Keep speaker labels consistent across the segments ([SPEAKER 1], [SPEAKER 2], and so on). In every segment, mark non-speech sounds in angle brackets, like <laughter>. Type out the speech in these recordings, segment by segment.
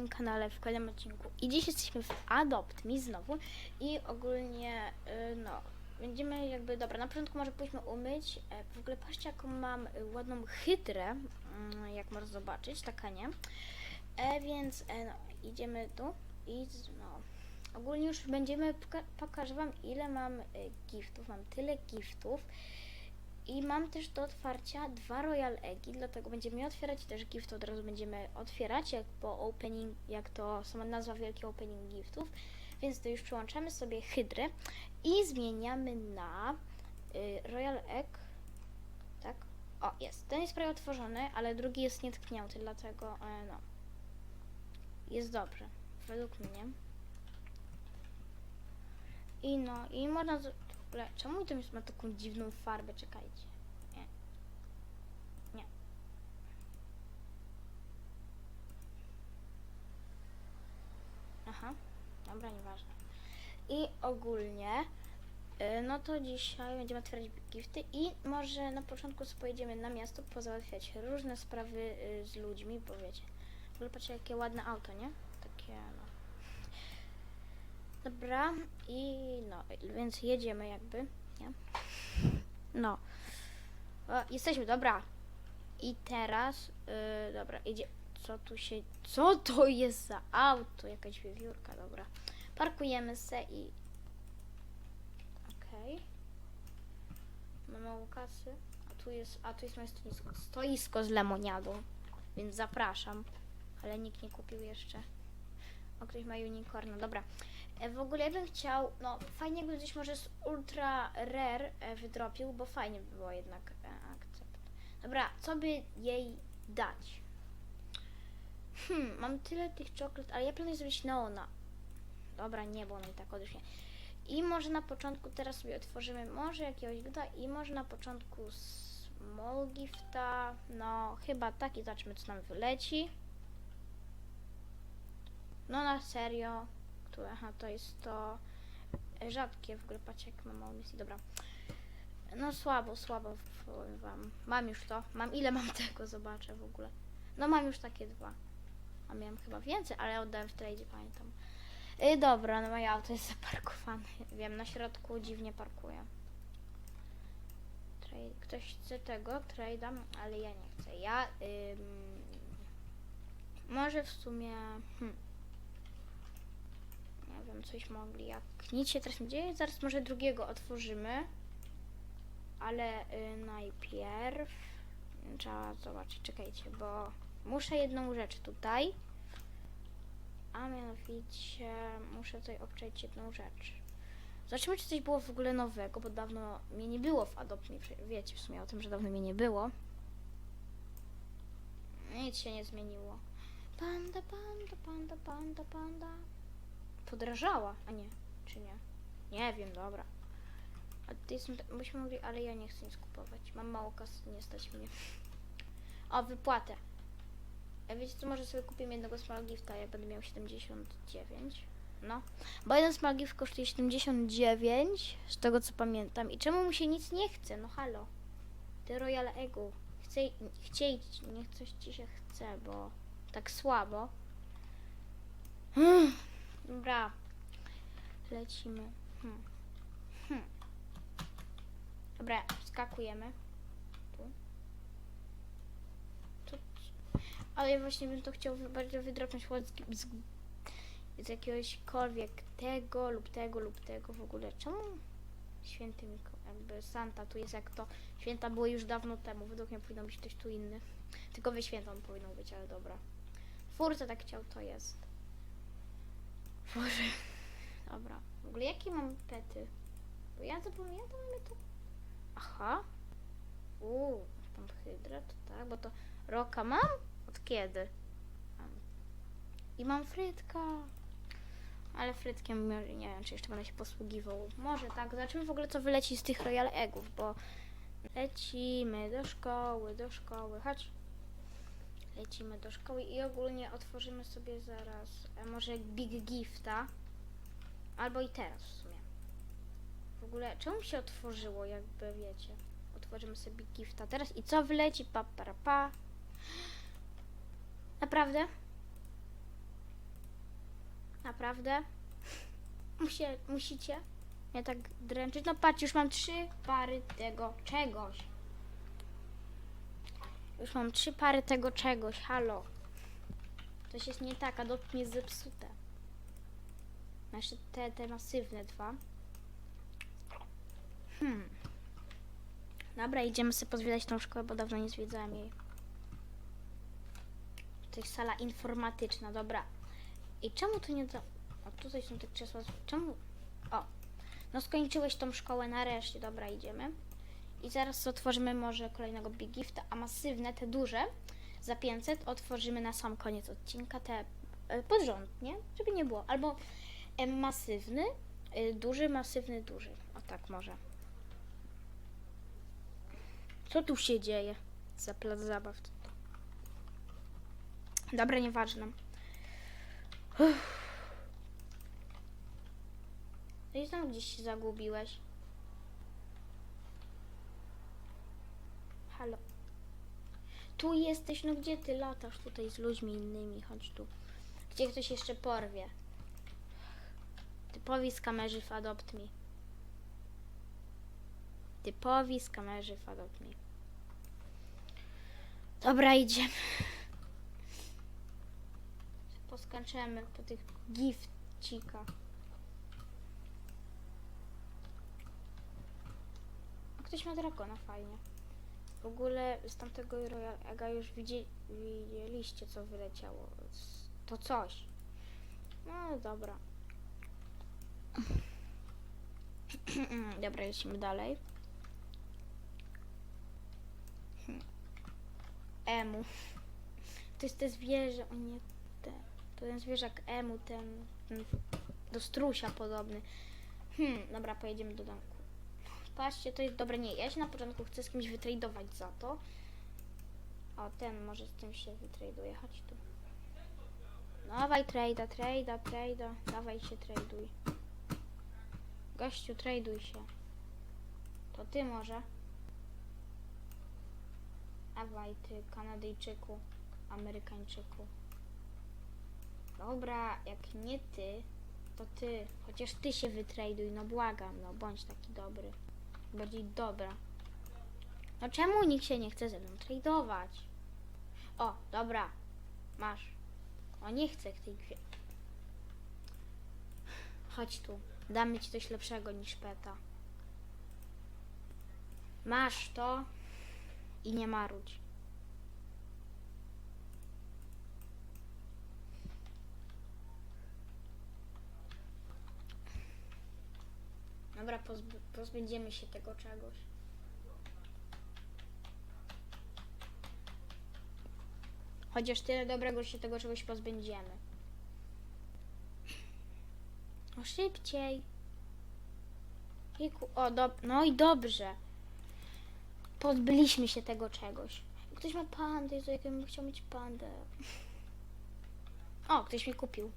[SPEAKER 1] moim kanale w kolejnym odcinku. I dziś jesteśmy w Adopt Me znowu i ogólnie, y, no, będziemy jakby, dobra, na początku może pójdźmy umyć. E, W ogóle patrzcie jaką mam y, ładną hydrę, mm, jak można zobaczyć, taka nie. E, więc, e, no, idziemy tu i, no, ogólnie już będziemy, poka- pokażę wam ile mam y, giftów, mam tyle giftów. I mam też do otwarcia dwa Royal Eggi, dlatego będziemy je otwierać też gift od razu będziemy otwierać, jak po opening, jak to sama nazwa wielki opening giftów. Więc to już przyłączamy sobie hydrę i zmieniamy na y, Royal Egg. Tak? O, jest. Ten jest prawie otworzony, ale drugi jest nietknięty, dlatego e, no. Jest dobrze, według mnie. I no, i można. Ogóle, czemu to jest ma taką dziwną farbę? Czekajcie. Nie. Nie. Aha, dobra, nieważne. I ogólnie, y, no to dzisiaj będziemy otwierać gifty i może na początku pojedziemy na miasto pozałatwiać różne sprawy y, z ludźmi, bo wiecie. W ogóle patrzcie, jakie ładne auto, nie? Takie, no. Dobra, i no, więc jedziemy jakby, nie? No. O, jesteśmy, dobra. I teraz, yy, dobra, idzie. Co tu się. Co to jest za auto? Jakaś wiewiórka, dobra. Parkujemy se i. Okej. Mamy mało kasy. A tu jest, a tu jest moje stoisko. Stoisko z lemoniadą. Więc zapraszam. Ale nikt nie kupił jeszcze. O, ktoś ma unicorna, dobra. E, W ogóle ja bym chciał, no fajnie jakby gdzieś może z ultra rare e, wydropił, bo fajnie by było jednak e, akcept. Dobra, co by jej dać? Hmm, mam tyle tych czoklat, ale ja planuję zrobić neona. Dobra, nie, bo ona i tak odesznie. I może na początku, teraz sobie otworzymy może jakiegoś gda i może na początku small gifta, no chyba tak i zobaczmy co nam wyleci. No na serio, które, aha, to jest to rzadkie w jak mam mało misji, dobra. No słabo, słabo powiem wam. Mam już to, mam ile mam <laughs> tego, zobaczę w ogóle. No mam już takie dwa. A miałem chyba więcej, ale oddałem w tradzie, pamiętam. Yy, dobra, no moje auto jest zaparkowane. <laughs> Wiem, na środku dziwnie parkuje. Trade. Ktoś chce tego, trade'a, ale ja nie chcę. Ja, ym, może w sumie, hmm, nie wiem, coś mogli, jak nic się teraz nie dzieje, zaraz może drugiego otworzymy, ale y, najpierw trzeba zobaczyć, czekajcie, bo muszę jedną rzecz tutaj, a mianowicie muszę tutaj obczaić jedną rzecz. Zobaczymy, czy coś było w ogóle nowego, bo dawno mnie nie było w Adopt Me, wiecie w sumie o tym, że dawno mnie nie było. Nic się nie zmieniło. Panda, panda, panda, panda, panda. Podrażała, a nie, czy nie? Nie wiem, dobra. A ty są, byśmy mogli, ale ja nie chcę nic kupować. Mam mało kasy, nie stać mnie. O, wypłatę. A wiecie co, może sobie kupię jednego small gifta, jak będę miał 79. No, bo jeden small gift kosztuje 79, z tego co pamiętam. I czemu mu się nic nie chce? No halo. Ty Royal Egu. Chcę, chcieć, nie coś ci się chce, bo tak słabo. Hmm. Dobra. Lecimy. Hmm. Hmm. Dobra, skakujemy. Tu. Tu. Ale ja właśnie bym to chciał wy- bardzo wydropnąć chyba z, z, jakiegośkolwiek tego lub tego lub tego w ogóle. Czemu święty Miko, jakby Santa tu jest jak to święta były już dawno temu. Według mnie powinno być ktoś tu inny. Tylko wy święta powinno być, ale dobra. Furca tak chciał, to jest. Boże. Dobra. W ogóle jakie mam pety? Bo ja zapomniałam to. Aha. Uuu, tam hydra, to tak, bo to roka mam? Od kiedy? Mam. I mam frytka. Ale frytkiem nie wiem, czy jeszcze będę się posługiwał. Może tak, zobaczymy w ogóle co wyleci z tych Royal Eggów, bo lecimy do szkoły, do szkoły, chodź. Lecimy do szkoły i ogólnie otworzymy sobie zaraz e, może Big Gifta. Albo i teraz w sumie. W ogóle czemu się otworzyło, jakby wiecie? Otworzymy sobie Big Gifta teraz i co wyleci? Pa, pa. Naprawdę? Naprawdę? <laughs> Musie, musicie? Ja tak dręczyć? No patrz, już mam trzy pary tego czegoś. Już mam trzy pary tego czegoś, halo. Coś jest nie tak, adopt mnie jest zepsute. Jeszcze te, te masywne dwa. Hmm. Dobra, idziemy sobie pozwiedzać tą szkołę, bo dawno nie zwiedzałem jej. To jest sala informatyczna, dobra. I czemu tu nie da... O, tutaj są te krzesła. Czemu... O, no skończyłeś tą szkołę nareszcie. Dobra, idziemy. I zaraz otworzymy może kolejnego Big Gifta, a masywne, te duże, za 500 otworzymy na sam koniec odcinka, te e, porządnie, żeby nie było. Albo e, masywny, e, duży, masywny, duży. O tak może. Co tu się dzieje? Za plac zabaw. Dobra, nieważne. Uff. No i znowu gdzieś się zagubiłeś. Halo. Tu jesteś, no gdzie ty latasz tutaj z ludźmi innymi? Chodź tu. Gdzie ktoś jeszcze porwie? Typowi skamerzy w Adopt Me. Typowi skamerzy w Adopt Me. Dobra, idziemy. Poskaczemy po tych gifcikach. Ktoś ma drakona, fajnie. W ogóle z tamtego Royal Ega już widzi, widzieliście, co wyleciało. To coś. No dobra. <clears throat> Dobra, lecimy dalej. Emu. To jest te zwierzę, o nie, te, to ten zwierzak Emu, ten, ten do strusia podobny. Hmm, dobra, pojedziemy do domku. Patrzcie, to jest dobre. Nie, ja się na początku chcę z kimś wytradować za to. O, ten może z tym się wytraduje. Chodź tu. Dawaj trada, trada, trada. Dawaj się traduj. Gościu, traduj się. To ty może. Dawaj ty, Kanadyjczyku, Amerykańczyku. Dobra, jak nie ty, to ty. Chociaż ty się wytraduj, no błagam, no bądź taki dobry. Bardziej dobra. No czemu nikt się nie chce ze mną tradować? O, dobra. Masz. O, nie chcę tej gwie. Chodź tu. Damy ci coś lepszego niż peta. Masz to i nie marudź. Dobra, pozb- pozbędziemy się tego czegoś. Chociaż tyle dobrego się tego czegoś pozbędziemy. O, szybciej. Jejku, o, do, no i dobrze. Pozbyliśmy się tego czegoś. Ktoś ma pandę, jak ja bym chciał mieć pandę. O, ktoś mi kupił.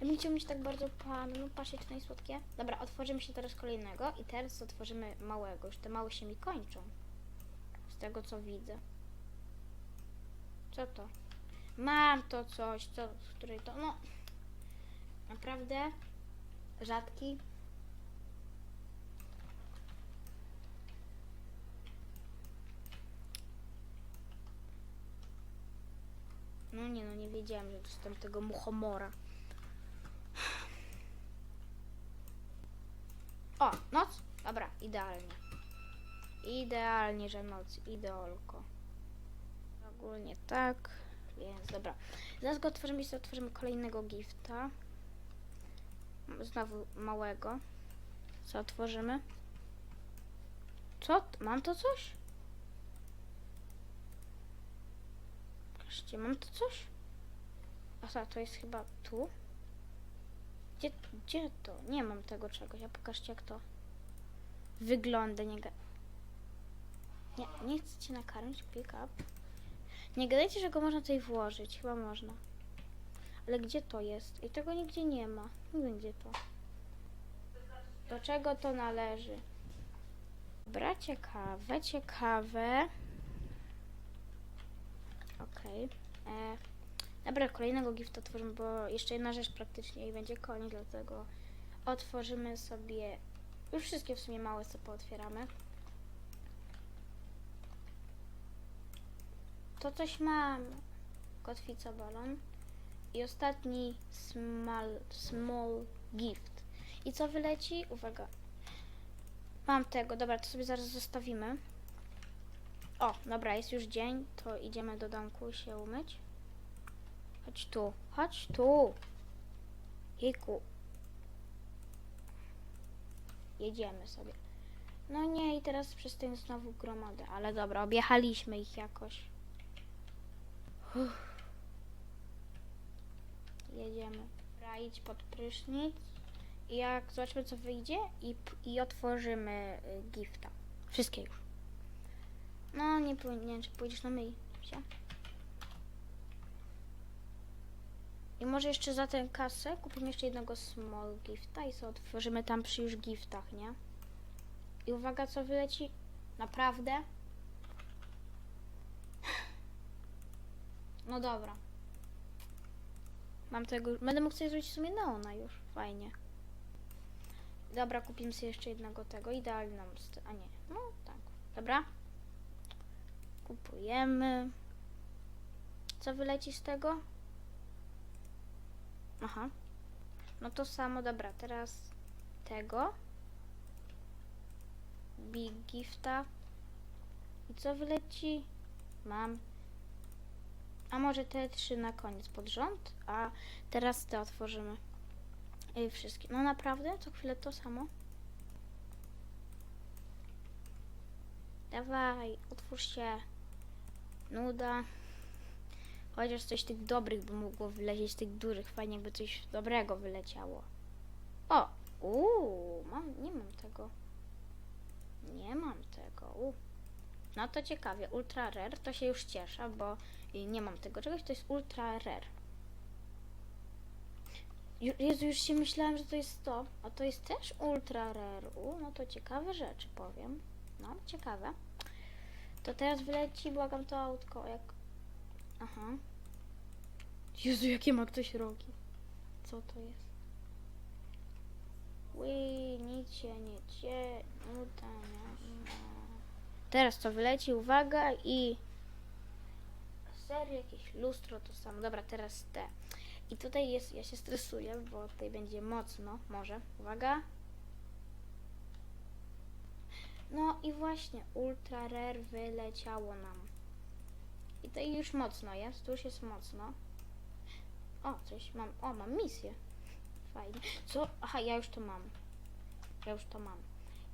[SPEAKER 1] Ja bym chciał mieć tak bardzo pandę. No patrzcie, słodkie. Dobra, otworzymy się teraz kolejnego i teraz otworzymy małego. Już te małe się mi kończą. Z tego, co widzę. Co to? Mam to coś, co, z której to, no... Naprawdę? Rzadki? No nie no, nie wiedziałem, że dostałem tego muchomora. O, noc? Dobra, idealnie. Idealnie, że noc, ideolko. Ogólnie tak, więc dobra. Zaraz go otworzymy i otworzymy kolejnego gifta. Znowu małego. Co otworzymy? Co? Mam to coś? Patrzcie, mam to coś? A to jest chyba tu? Gdzie, gdzie to? Nie mam tego czegoś, a pokażcie jak to wygląda. Nie, nie, nie chcecie nakarmić? Pick up. Nie gadajcie, że go można tutaj włożyć. Chyba można. Ale gdzie to jest? I tego nigdzie nie ma. Nie gdzie to. Do czego to należy? Dobra, ciekawe, ciekawe. Okej. E, Dobra, kolejnego gifta otworzymy, bo jeszcze jedna rzecz praktycznie i będzie koniec, dlatego otworzymy sobie już wszystkie w sumie małe, co pootwieramy. To coś mam. Kotwica balon. I ostatni small, small gift. I co wyleci? Uwaga. Mam tego, dobra, to sobie zaraz zostawimy. O, dobra, jest już dzień, to idziemy do domku się umyć. Chodź tu, chodź tu. Jejku. Jedziemy sobie. No nie, i teraz przez ten znowu gromadę, ale dobra, objechaliśmy ich jakoś. Uff. Jedziemy. Idź pod prysznic. I jak zobaczymy co wyjdzie i, i otworzymy y, gifta. Wszystkie już. No nie, pój- nie wiem czy pójdziesz na myj się. I może jeszcze za tę kasę kupimy jeszcze jednego small gifta i sobie otworzymy tam przy już giftach, nie? I uwaga co wyleci. Naprawdę? <laughs> No dobra. Mam tego. Będę mógł sobie zrobić w sumie neona już. Fajnie. Dobra, kupimy sobie jeszcze jednego tego. Idealną. st- A nie. No tak. Dobra. Kupujemy. Co wyleci z tego? Aha. No to samo, dobra. Teraz tego. Big Gifta. I co wyleci? Mam. A może te trzy na koniec pod rząd? A teraz te otworzymy. I wszystkie. No naprawdę? Co chwilę to samo? Dawaj, otwórz się. Nuda. Chociaż coś tych dobrych by mogło wylecieć, tych dużych. Fajnie jakby coś dobrego wyleciało. O! Uuu, mam, nie mam tego. Nie mam tego. Uu. No to ciekawie. Ultra rare to się już cieszę, bo nie mam tego czegoś. To jest ultra rare. Jezu, już się myślałem, że to jest to. A to jest też ultra rare. U, no to ciekawe rzeczy powiem. No, ciekawe. To teraz wyleci, błagam to autko, jak... Aha. Jezu, jakie ma ktoś rogi. Co to jest? Ły, nic się nie cie... Nuda, nie, no. Teraz to wyleci, uwaga i... Serio, jakieś lustro, to samo. Dobra, teraz te. I tutaj jest, ja się stresuję, bo tutaj będzie mocno, może. Uwaga. No i właśnie, ultra rare wyleciało nam. I to już mocno jest, tu już jest mocno. O, coś mam, o, mam misję. Fajnie. Co? Aha, ja już to mam. Ja już to mam.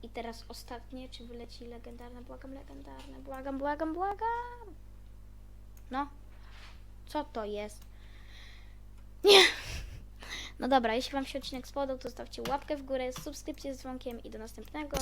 [SPEAKER 1] I teraz ostatnie, czy wyleci legendarne? Błagam, legendarne. Błagam, błagam, błagam. No. Co to jest? Nie. <laughs> No dobra, jeśli Wam się odcinek spodobał, to zostawcie łapkę w górę, subskrypcję z dzwonkiem i do następnego.